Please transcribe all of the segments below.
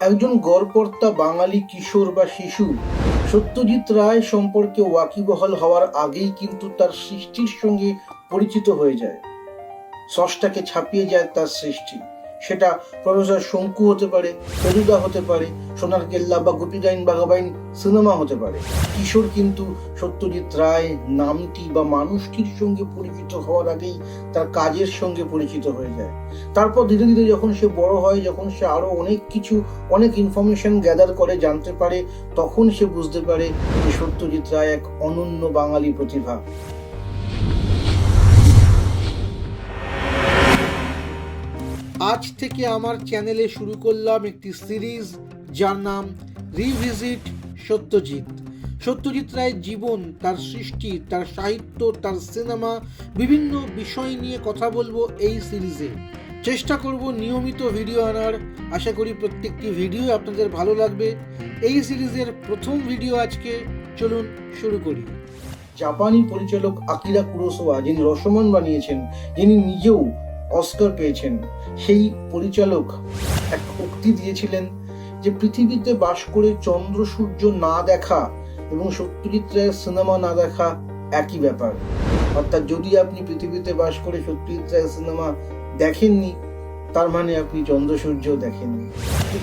একজন গড়কর্তা বাঙালি কিশোর বা শিশু, সত্যজিৎ রায় সম্পর্কে ওয়াকিবহাল হওয়ার আগেই কিন্তু তার সৃষ্টির সঙ্গে পরিচিত হয়ে যায়। সসটাকে ছাপিয়ে যায় তার সৃষ্টি। সেটা প্রফেসর শঙ্কু হতে পারে ফেলুদা হতে পারে, সোনার কেল্লা বা গোপীগাইন বাঘাবাইন সিনেমা হতে পারে। কিশোর কিন্তু সত্যজিৎ রায় নামটি বা মানুষটির সঙ্গে পরিচিত হওয়ার আগেই তার কাজের সঙ্গে পরিচিত হয়ে যায়। তারপর ধীরে ধীরে যখন সে বড় হয়, যখন সে আরও অনেক কিছু, অনেক ইনফরমেশন গ্যাদার করে, জানতে পারে, তখন সে বুঝতে পারে যে সত্যজিৎ রায় এক অনন্য বাঙালি প্রতিভা। আজ থেকে আমার চ্যানেলে শুরু করলাম একটি সিরিজ, যার নাম রিভিজিট সত্যজিৎ। সত্যজিৎ রায়ের জীবন, তার সৃষ্টি, তার সাহিত্য, তার সিনেমা, বিভিন্ন বিষয় নিয়ে কথা বলব এই সিরিজে। চেষ্টা করব নিয়মিত ভিডিও আনার। আশা করি প্রত্যেকটি ভিডিও আপনাদের ভালো লাগবে। এই সিরিজের প্রথম ভিডিও আজকে, চলুন শুরু করি। জাপানি পরিচালক আকিরা কুরোসোয়া যিনি রসমান বানিয়েছেন। যিনি নিজেও অস্কার পেয়েছেন। সেই পরিচালক এক উক্তি দিয়েছিলেন যে পৃথিবীতে বাস করে চন্দ্র সূর্য না দেখা এবং সত্যজিৎ রায়ের সিনেমা না দেখা একই ব্যাপার। অর্থাৎ যদি আপনি পৃথিবীতে বাস করে সত্যজিৎ রায়ের সিনেমা দেখেননি, তার মানে আপনি চন্দ্র সূর্য দেখেননি।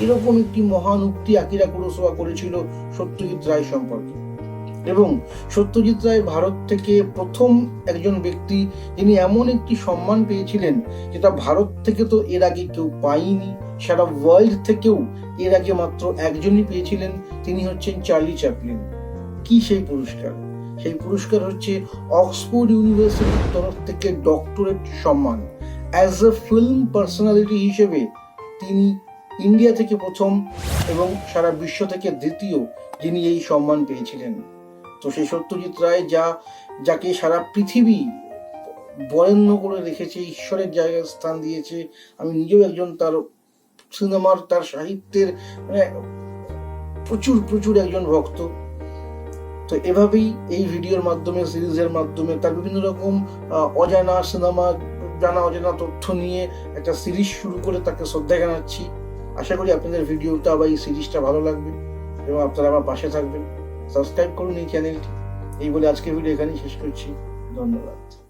এরকম একটি মহান উক্তি আকিরা কুরোসোয়া করেছিল সত্যজিৎ রায় সম্পর্কে। এবং সত্যজিৎ রায় ভারত থেকে প্রথম একজন ব্যক্তি যিনি এমন একটি সম্মান পেয়েছিলেন যেটা ভারত থেকে তো এর আগে কেউ পায়নি, সারা ওয়ার্ল্ড থেকেও এর আগে মাত্র একজনই পেয়েছিলেন, তিনি হচ্ছেন চার্লি চ্যাপলিন। কি সেই পুরস্কার? সেই পুরস্কার হচ্ছে অক্সফোর্ড ইউনিভার্সিটির তরফ থেকে ডক্টরেট সম্মান। অ্যাজ এ ফিল্ম পার্সোনালিটি হিসেবে তিনি ইন্ডিয়া থেকে প্রথম এবং সারা বিশ্ব থেকে দ্বিতীয় যিনি এই সম্মান পেয়েছিলেন। তো সেই সত্যজিৎ রায় যা, যাকে সারা পৃথিবী বরেণ্য করে রেখেছে, ঈশ্বরের জায়গায় স্থান দিয়েছে, আমি নিজেও একজন তার সিনেমার, তার সাহিত্যের মানে প্রচুর প্রচুর একজন ভক্ত। তো এভাবেই এই ভিডিওর মাধ্যমে, সিরিজের মাধ্যমে তার বিভিন্ন রকম অজানা সিনেমা জানা অজানা তথ্য নিয়ে একটা সিরিজ শুরু করে তাকে শ্রদ্ধা জানাচ্ছি। আশা করি আপনাদের ভিডিওটা বা এই সিরিজটা ভালো লাগবে এবং আপনারা আমার পাশে থাকবেন। সাবস্ক্রাইব করুন এই চ্যানেলটি এই বলে আজকের ভিডিও এখানেই শেষ করছি। ধন্যবাদ।